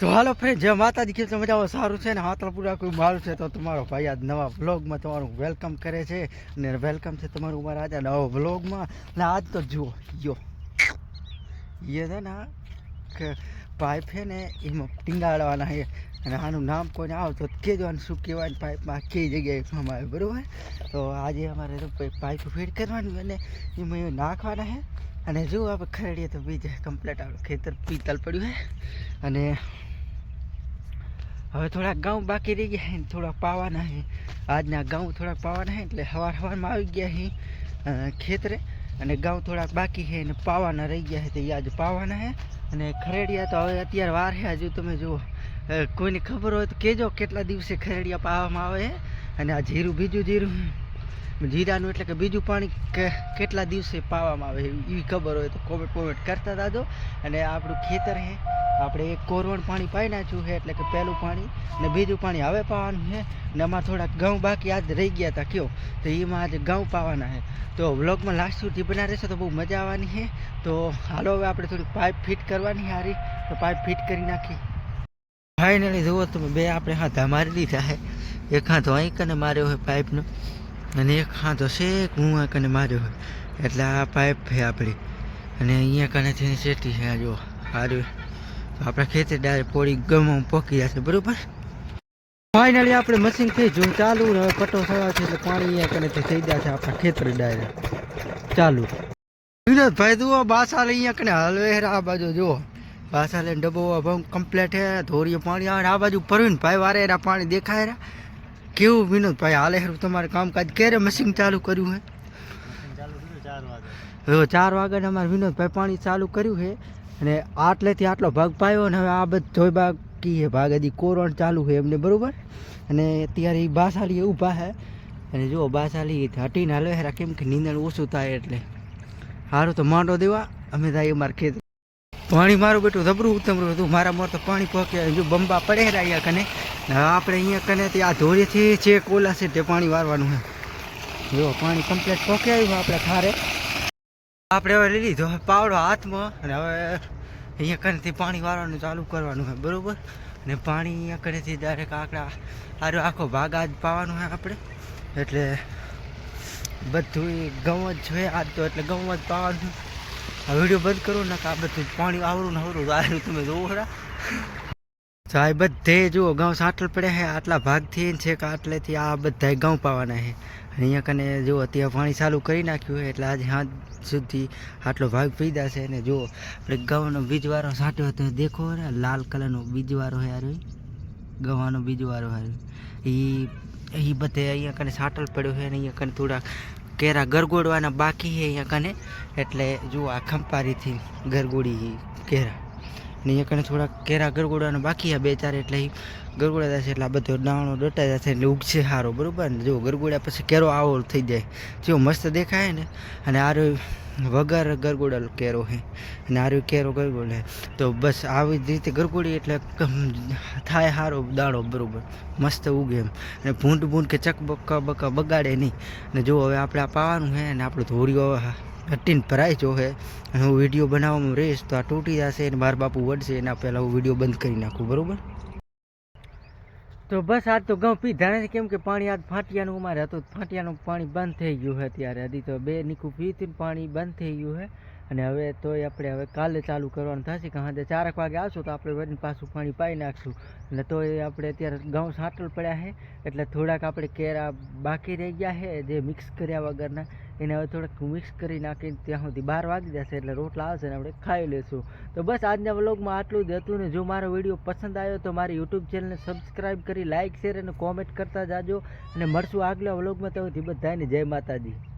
તો હાલો ફ્રેન્ડ જે માતાજી, કેમ તમે જાઓ સારું છે ને? હાથલપુરા કોઈ મારું છે તો તમારો ભાઈ આજ નવા વ્લોગમાં તમારું વેલકમ કરે છે અને વેલકમ છે તમારું મારા આજે નવા વ્લોગમાં અને આજ તો જુઓ, યો. એ છે ને પાઇપ છે ને એમાં ટીંગાડવાના છે. અને આનું નામ કોઈને આવતો કહેજો અને શું કહેવાય ને પાઇપમાં કઈ જગ્યાએ કામ આવે, બરાબર? તો આજે અમારે તો પાઇપ ફીટ કરવાની અને એમાં એ નાખવાના છે. અને જો આપણે ખરડીએ તો બીજે કમ્પ્લેટ આપણે ખેતર પીતલ પડ્યું છે. અને હવે થોડાક ઘઉં બાકી રહી ગયા છે થોડાક પાવાના છે આજના ઘઉં થોડાક પાવાના છે એટલે સવાર સવારમાં આવી ગયા છે ખેતરે. અને ઘઉં થોડાક બાકી છે અને પાવાના રહી ગયા છે તો એ આજે પાવાના છે અને ખરેડિયા તો હવે અત્યારે વાર છે હજુ તમે જુઓ. કોઈને ખબર હોય તો કહેજો કેટલા દિવસે ખરેડિયા પાવામાં આવે છે અને આ જીરું, બીજું જીરું જીરાનું એટલે કે બીજું પાણી કેટલા દિવસે પાવામાં આવે એવી ખબર હોય તો કોમેન્ટ કોમેન્ટ કરતા દાદો અને આપણું ખેતર છે આપણે એક કોરવણ પાણી પાઈ નાખ્યું છે, એટલે કે પહેલું પાણી ને બીજું પાણી હવે પાવાનું છે, ને અમારે થોડાક ઘઉં બાકી આજ રહી ગયા હતા કયો. તો એમાં આજે ઘઉં પાવાના છે. તો વ્લોગમાં લાસ્ટ સુધી બના રહેશે તો બહુ મજા આવવાની છે. તો હાલો હવે આપણે થોડી પાઇપ ફિટ કરવાની હારી. તો પાઇપ ફિટ કરી નાખી. ફાઇનલી જુઓ તમે, બે આપણે હાથા મારી દીધા છે. એક હાથો અહીં કને માર્યો હોય પાઇપનો અને એક હાથો શેક હું આ કને માર્યો હોય એટલે આ પાઇપ છે આપણી. અને અહીંયા કનેથી સેટી છે, આ જો સારું આપણા ખેતર ડાયરેક્ટ પોળી ગમો પોકી જશે બરોબર? ફાઇનલી આપણે મશીન થઈ જો ચાલુ ને હવે પટ્ટો થયો છે એટલે પાણી અહીંયા કનેથી થઈ જશે આપણા ખેતર ડાયરેક્ટ ચાલુ. વિનોદભાઈ જુઓ બાસાલ અહીંયા કને હલવે છે આ બાજુ જુઓ. બાસાલ ડબ્બો ભમ કમ્પ્લેટ છે ધોરીએ પાણી આવે આ બાજુ પરવીન ભાઈ વારે એરા પાણી દેખાય રહ્યા. કેવું વિનોદભાઈ હાલે હેરું તમારે કામકાજ ક્યારે મશીન ચાલુ કર્યું છે હવે ચાર વાગે અમારે વિનોદભાઈ પાણી ચાલુ કર્યું છે અને આટલેથી આટલો ભાગ પાયો અને હવે આ બધો બાકી છે. ભાગ હજી કોરણ ચાલુ છે એમને, બરાબર? અને અત્યારે એ બાસાલી ઊભા છે. અને જુઓ, બાસાલી હટીને હાલવે હેરા કેમ કે નીંદણ ઓછું થાય એટલે. સારું તો માંડો દેવા. અમે થાય અમારે ખેત પાણી મારું બેટું જબરું ઉતમરું હતું. મારા મોર તો પાણી પોકે. જો બંબા પડે હેરા અહીંયા કને. આપણે અહીંયા કને તે આ ધોરીથી છે કોલા છે તે પાણી વારવાનું છે. જો પાણી કમ્પ્લેટ પોકે આવ્યું આપણે ખારે. આપણે હવે લઈ લીધો પાવડો હાથમાં અને હવે અહીંયા કનેથી પાણી વાળવાનું ચાલુ કરવાનું છે બરોબર? અને પાણી અહીંયા કનેથી ડાયરેક્ટ આકડા આરો આખો ભાગ આજ પાવાનો છે આપણે. એટલે બધું ઘઉં જ જોઈએ આજ તો, એટલે ઘઉં જ પાવાનું. આ વીડિયો બંધ કરો ને આ બધું પાણી આવરું ને આવરું આરું તમે જોવો ખરા તો આ બધે જુઓ, ઘઉં સાટલ પડ્યા છે, આટલા ભાગથી છે કે આટલેથી આ બધા ઘઉં પાવાના છે. અહીંયા કને જુઓ, અત્યારે પાણી ચાલુ કરી નાખ્યું એટલે આજે હાથ સુધી આટલો ભાગ પીધા છે. અને જુઓ, આપણે ઘઉંનો બીજવારો સાટ્યો હતો, દેખો ને, લાલ કલરનો બીજવારો છે યાર ગવાનો બીજવારો છે એ એ બધે અહીંયા કને સાટલ પડ્યો છે, અને અહીંયા કને થોડા કેરા ગરગોડવાના બાકી છે અહીંયા કને. એટલે જુઓ, આ ખંપારીથી ગરગોડી કેરા. ને એ કણે થોડાક કેરા ગરગોડાનો બાકી આ બે ચાર એટલે ગરગોડા થશે એટલે આ બધો દાણો દટાઈ જશે એટલે ઉગશે સારો બરાબર? ને જો ગરગોડા પછી કેરો આવો થઈ જાય. જો મસ્ત દેખાય ને, અને આરો વગર ગરગોડલ કેરો છે અને આરો કેરો ગરગોડ છે તો બસ આવી જ રીતે ગરગોડી એટલે થાય સારો દાણો, બરાબર? મસ્ત ઉગે એમ. અને ભૂંડ ભૂંડ કે ચક બકા બગાડે નહીં. અને જો હવે આપણે આ પાવાનું છે અને આપણો ધોરીઓ હટીને ભરાય જો છે અને હું વીડિયો બનાવવામાં રહીશ તો આ તૂટી જશે અને મારા બાપુ વડશે એના પહેલાં હું વીડિયો બંધ કરી નાખું, બરોબર? તો બસ આજ તો ઘઉં પીધા નથી, કેમ કે પાણી આજ ફાટિયાનું અમારે હતું. ફાટિયાનું પાણી બંધ થઈ ગયું છે અત્યારે. હજી તો બે નીકું પીતું પાણી બંધ થઈ ગયું છે અને હવે તોય આપણે હવે કાલે ચાલુ કરવાનું થશે કે હા ચારક વાગે આવશું તો આપણે વળી પાછું પાણી પાઈ નાખશું. એટલે તોય આપણે અત્યારે ઘઉં સાંટલ પડ્યા છે, એટલે થોડાક આપણે કેરા બાકી રહી ગયા છે, જે મિક્સ કર્યા વગરના. એને હવે થોડાક મિક્સ કરી નાખીને ત્યાં સુધી બાર વાગી જશે, એટલે રોટલા આવશે ને આપણે ખાઈ લેશું. તો બસ આજના વ્લોગમાં આટલું જ હતું ને જો મારો વીડિયો પસંદ આવ્યો તો મારી યુટ્યુબ ચેનલને સબસ્ક્રાઈબ કરી લાઇક શેર અને કોમેન્ટ કરતા જાજો. અને મળશું આગલા વ્લોગમાં તો બધાને જય માતાજી.